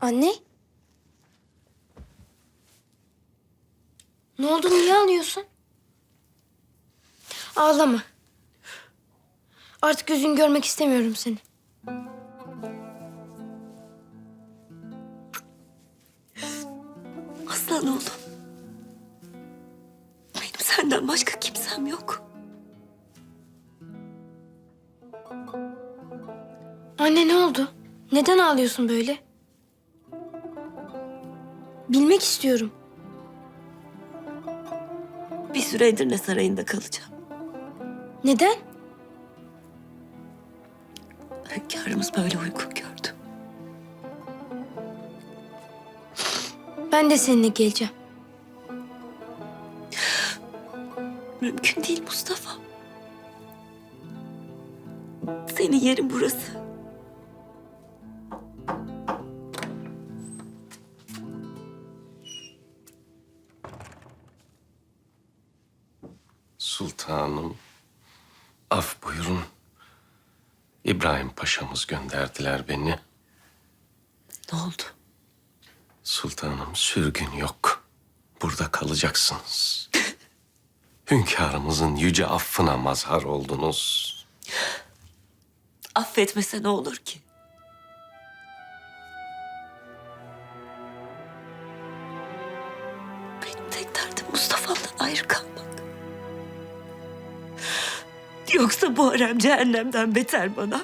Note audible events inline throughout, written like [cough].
Anne? Ne oldu niye ağlıyorsun? Ağlama. Artık yüzün görmek istemiyorum seni. Ağlıyorsun böyle? Bilmek istiyorum. Bir süre Edirne Sarayı'nda kalacağım. Neden? Hünkârımız böyle uygun gördü. Ben de seninle geleceğim. Mümkün değil Mustafa. Senin yerin burası. İbrahim Paşa'mız gönderdiler beni. Ne oldu? Sultanım sürgün yok. Burada kalacaksınız. [laughs] Hünkârımızın yüce affına mazhar oldunuz. Affetmese ne olur ki? Yoksa bu harem cehennemden beter bana.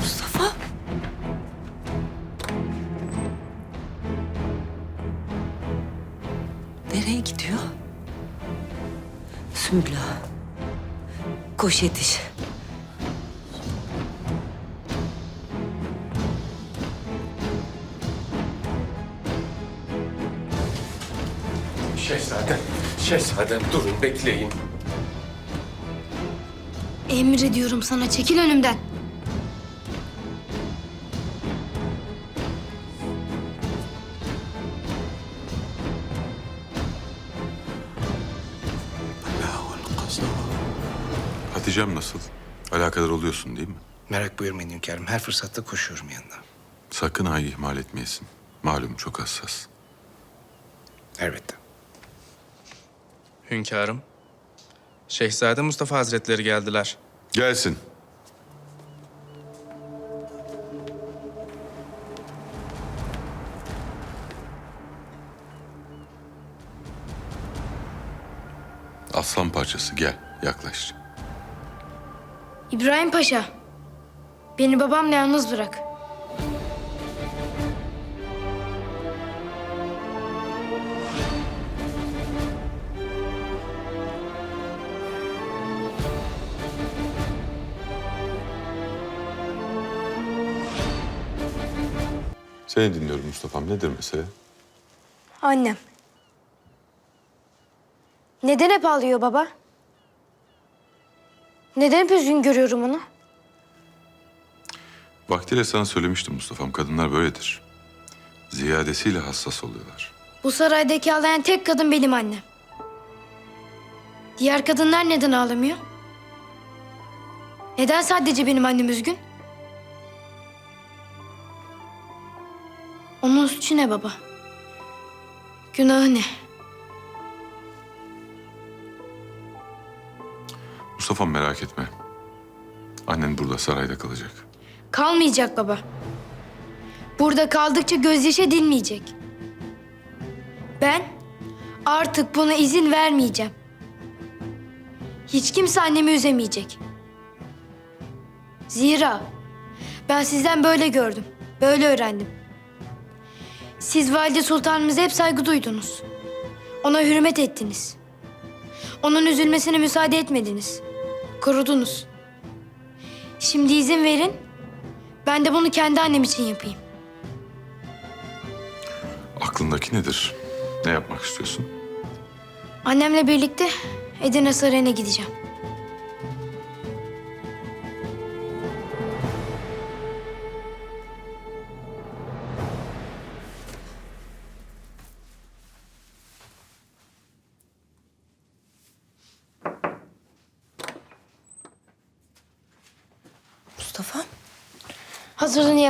Mustafa. Nereye gidiyor? Sümbül. Koş yetiş. Şehzadem, durun bekleyin. Emrediyorum sana çekil önümden. Hatice'm nasıl? Alakadar oluyorsun değil mi? Merak buyurmayın hünkârım. Her fırsatta koşuyorum yanına. Sakın Ay'ı ihmal etmeyesin. Malum çok hassas. Elbette. Hünkârım. Şehzade Mustafa Hazretleri geldiler. Gelsin. Aslan parçası gel yaklaş. İbrahim Paşa. Beni babamla yalnız bırak. Seni dinliyorum Mustafa'm. Nedir mesele? Annem. Neden hep ağlıyor baba? Neden hep üzgün görüyorum onu? Vaktiyle sana söylemiştim Mustafa'm. Kadınlar böyledir. Ziyadesiyle hassas oluyorlar. Bu saraydaki ağlayan tek kadın benim annem. Diğer kadınlar neden ağlamıyor? Neden sadece benim annem üzgün? Onun suçu ne baba? Günahı ne? Mustafa'm merak etme. Annen burada sarayda kalacak. Kalmayacak baba. Burada kaldıkça gözyaşı dinmeyecek. Ben artık buna izin vermeyeceğim. Hiç kimse annemi üzemeyecek. Zira ben sizden böyle gördüm, böyle öğrendim. Siz valide sultanımıza hep saygı duydunuz. Ona hürmet ettiniz. Onun üzülmesine müsaade etmediniz. Korudunuz. Şimdi izin verin, ben de bunu kendi annem için yapayım. Aklındaki nedir? Ne yapmak istiyorsun? Annemle birlikte Edirne Sarayı'na gideceğim.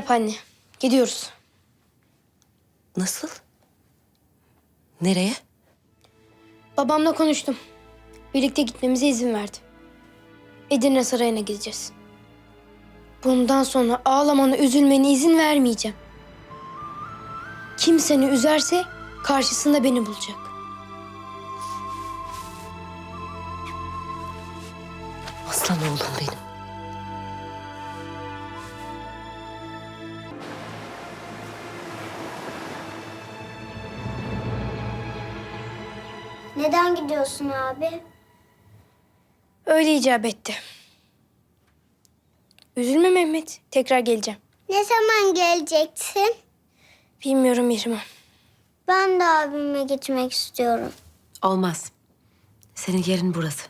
Yap anne. Gidiyoruz. nasıl? Nereye? Babamla konuştum. Birlikte gitmemize izin verdi. Edirne Sarayı'na gideceğiz. Bundan sonra ağlamana, üzülmene izin vermeyeceğim. Kim seni üzerse karşısında beni bulacak. Aslan oğlum Neden gidiyorsun abi? Öyle icap etti. Üzülme Mehmet. Tekrar geleceğim. Ne zaman geleceksin? Bilmiyorum Mihrimah. Ben de abime gitmek istiyorum. Olmaz. Senin yerin burası.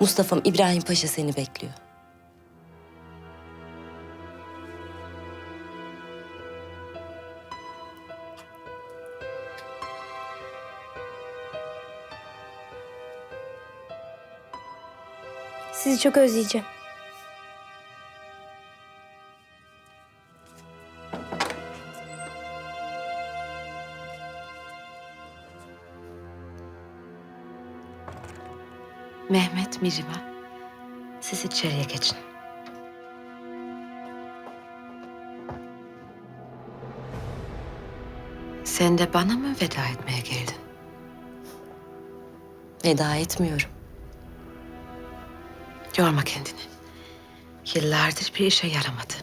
Mustafa'm İbrahim Paşa seni bekliyor. Sizi çok özleyeceğim. Mehmet, Mihrimah. Siz içeriye geçin. Sen de bana mı veda etmeye geldin? Veda etmiyorum. Yorma kendini. Yıllardır bir işe yaramadı.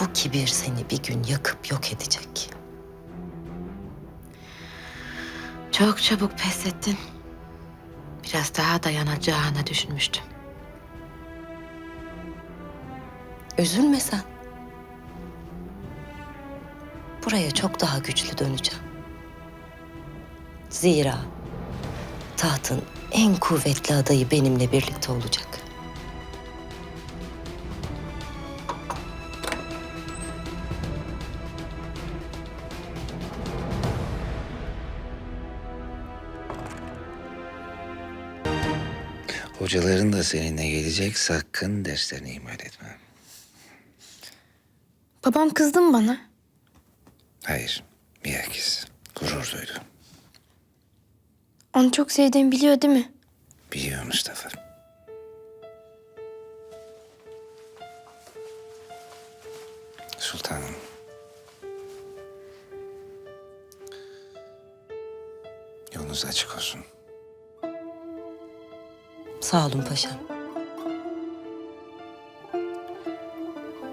Bu kibir seni bir gün yakıp yok edecek. Çok çabuk pes ettin. Biraz daha dayanacağını düşünmüştüm. Üzülme sen. Buraya çok daha güçlü döneceğim. Zira tahtın en kuvvetli adayı benimle birlikte olacak. Hocaların da seninle gelecek. Sakın derslerini ihmal etme. Babam kızdı mı bana? Hayır. Bilakis gurur duydu. Onu çok sevdiğimi biliyor değil mi? Olun paşam.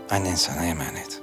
Annen sana emanet.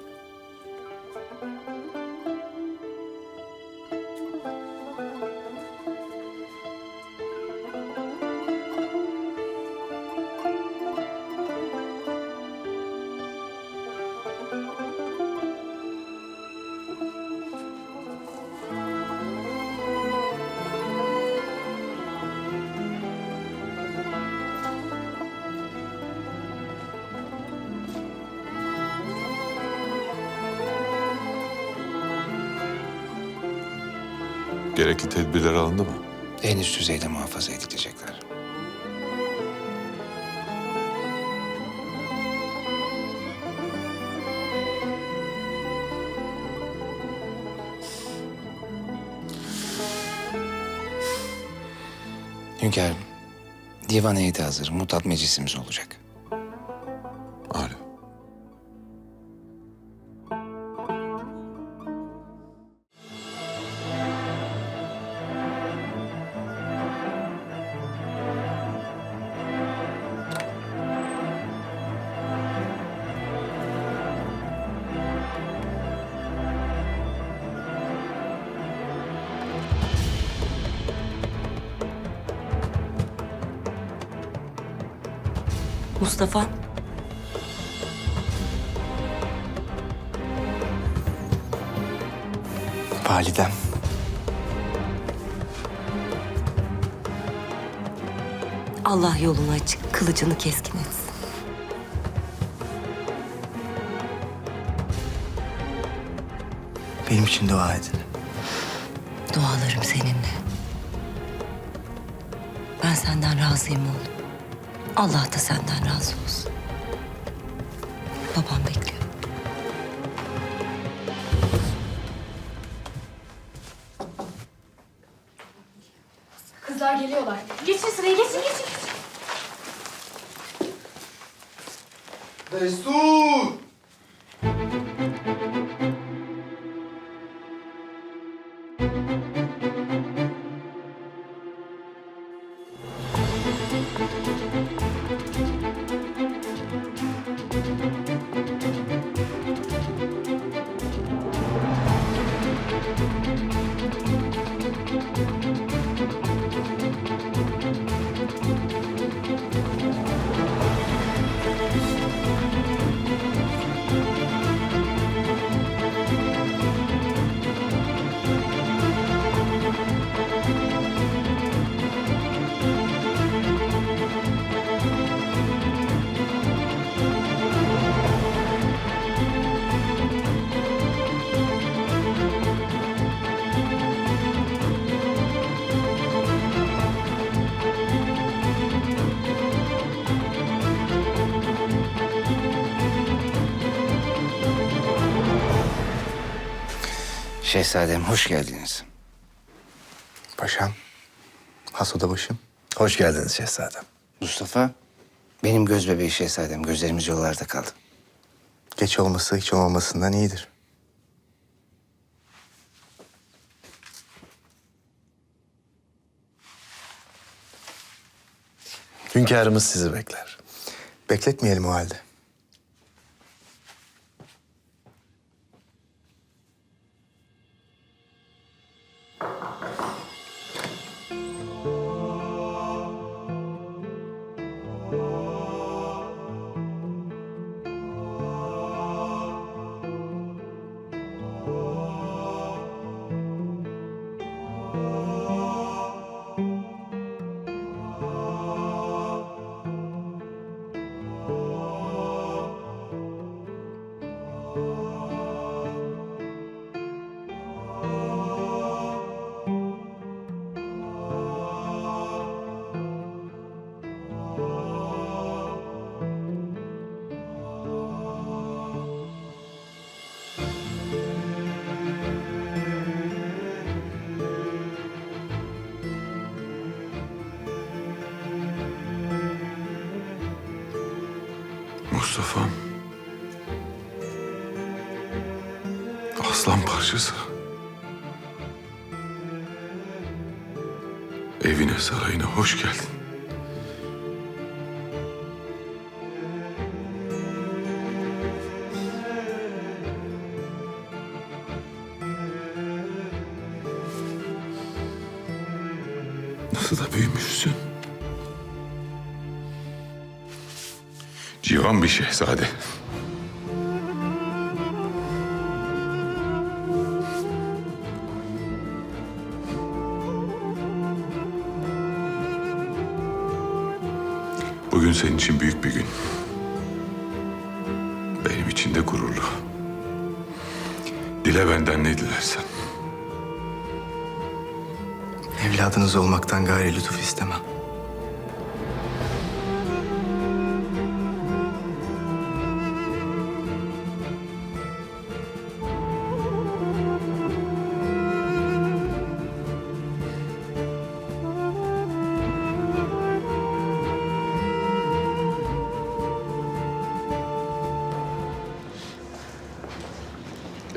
Gerekli tedbirler alındı mı? En üst düzeyde muhafaza edilecekler. Hünkârım, divan heyeti hazır. Mutat meclisimiz olacak. Mustafa. Validem. Allah yolunu açık, kılıcını keskin etsin. Benim için dua edin. Dualarım seninle. Ben senden razıyım oğlum. Allah da senden razı olsun. Babam bekliyor. Kızlar geliyorlar. Geçin sıraya geçin geçin. Şehzadem hoş geldiniz. Paşam, hasoda başım. Hoş geldiniz şehzadem. Mustafa, benim göz bebeği şehzadem. Gözlerimiz yollarda kaldı. Geç olması hiç olmamasından iyidir. Hünkârımız sizi bekler. Bekletmeyelim o halde. Mustafa'm. Aslan parçası. Evine sarayına hoş geldin. Nasıl da büyümüşsün. Civan bir şehzade. Bugün senin için büyük bir gün. Benim için de gururlu. Dile benden ne dilersen. Evladınız olmaktan gayri lütuf istemem.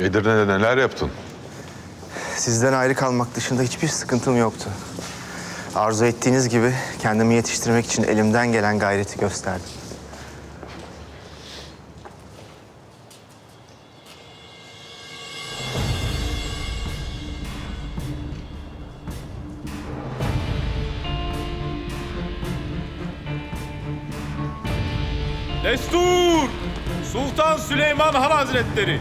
Edirne'de neler yaptın? Sizden ayrı kalmak dışında hiçbir sıkıntım yoktu. Arzu ettiğiniz gibi kendimi yetiştirmek için elimden gelen gayreti gösterdim. Destur! Sultan Süleyman Han Hazretleri.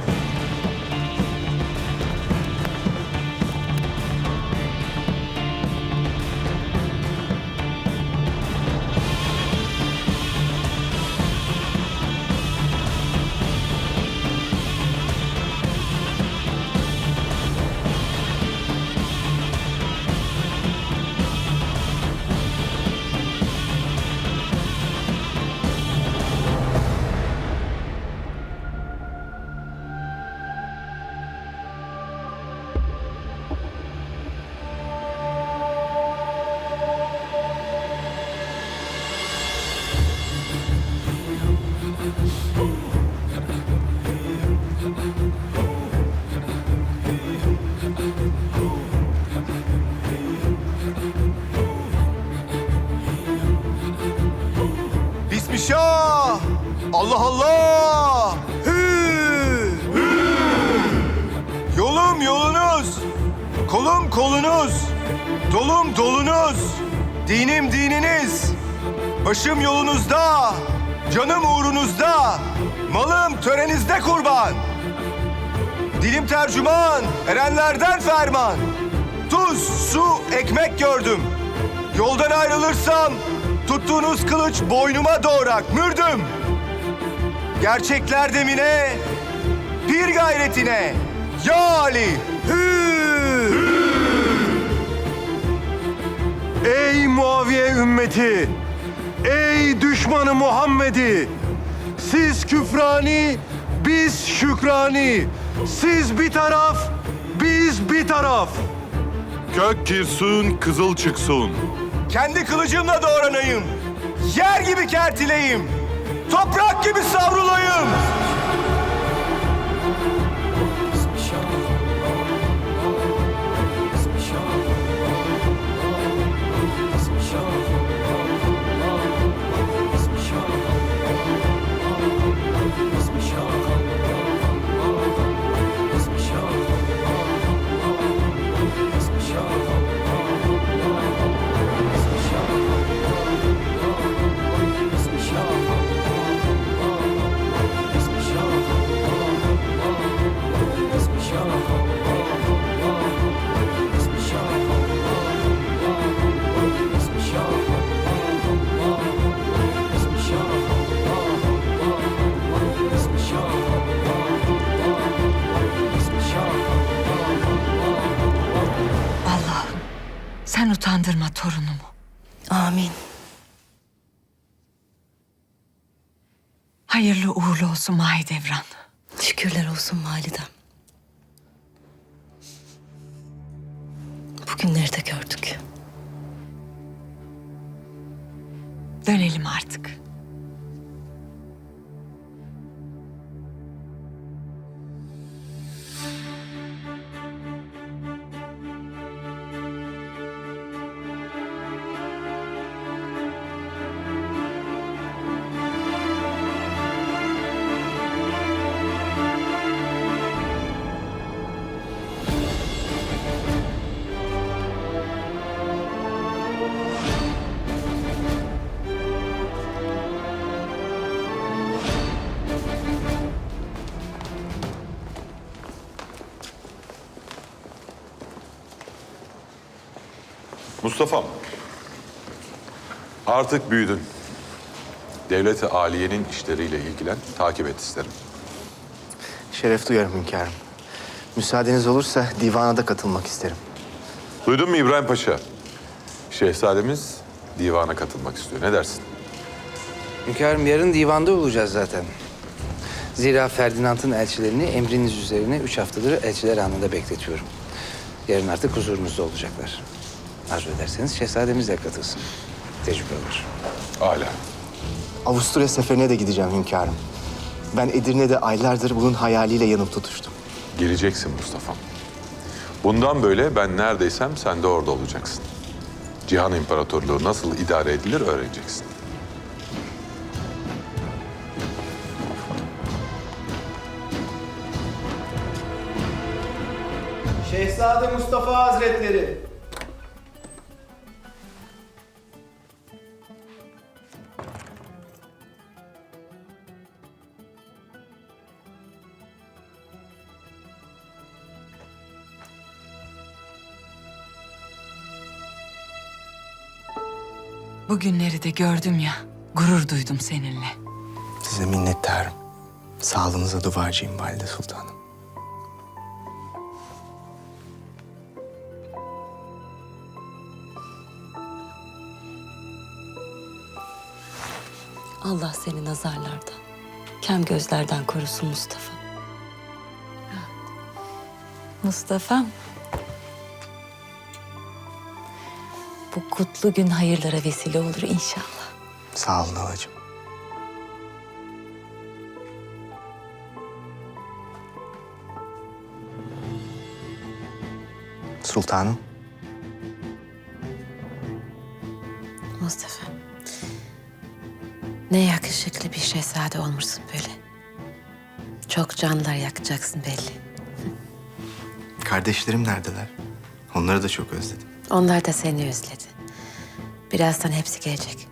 Başım yolunuzda, canım uğrunuzda, malım törenizde kurban. Dilim tercüman, erenlerden ferman. Tuz, su, ekmek gördüm. Yoldan ayrılırsam tuttuğunuz kılıç boynuma doğrak mürdüm. Gerçekler demine, pir gayretine. Ya Ali! Hü! Ey Muaviye ümmeti! Ey düşmanı Muhammed'i! Siz küfrani, biz şükrani. Siz bir taraf, biz bir taraf. Gök girsun, kızıl çıksın. Kendi kılıcımla doğranayım. Yer gibi kertileyim. Toprak gibi savrulayım. Olsun Mahidevran. Şükürler olsun validem. Mustafa'm. Artık büyüdün. Devlet-i Aliye'nin işleriyle ilgilen, takip et isterim. Şeref duyarım hünkârım. Müsaadeniz olursa divana da katılmak isterim. Duydun mu İbrahim Paşa? Şehzademiz divana katılmak istiyor. Ne dersin? Hünkârım yarın divanda olacağız zaten. Zira Ferdinand'ın elçilerini emriniz üzerine üç haftadır elçiler anında bekletiyorum. Yarın artık huzurunuzda olacaklar. Arzu ederseniz şehzademiz de katılsın. Tecrübe olur. Hala. Avusturya seferine de gideceğim hünkârım. Ben Edirne'de aylardır bunun hayaliyle yanıp tutuştum. Geleceksin Mustafa'm. Bundan böyle ben neredeysem sen de orada olacaksın. Cihan İmparatorluğu nasıl idare edilir öğreneceksin. Şehzade Mustafa Hazretleri. Bugünleri de gördüm ya. Gurur duydum seninle. Size minnettarım. Sağlığınıza duacıyım Valide Sultanım. Allah seni nazarlardan, kem gözlerden korusun Mustafa. Mustafa'm. Bu kutlu gün hayırlara vesile olur inşallah. Sağ olun halacığım. Sultanım. Mustafa. Ne yakışıklı bir şehzade olmuşsun böyle. Çok canlar yakacaksın belli. Kardeşlerim neredeler? Onları da çok özledim. Onlar da seni özledi. Birazdan hepsi gelecek.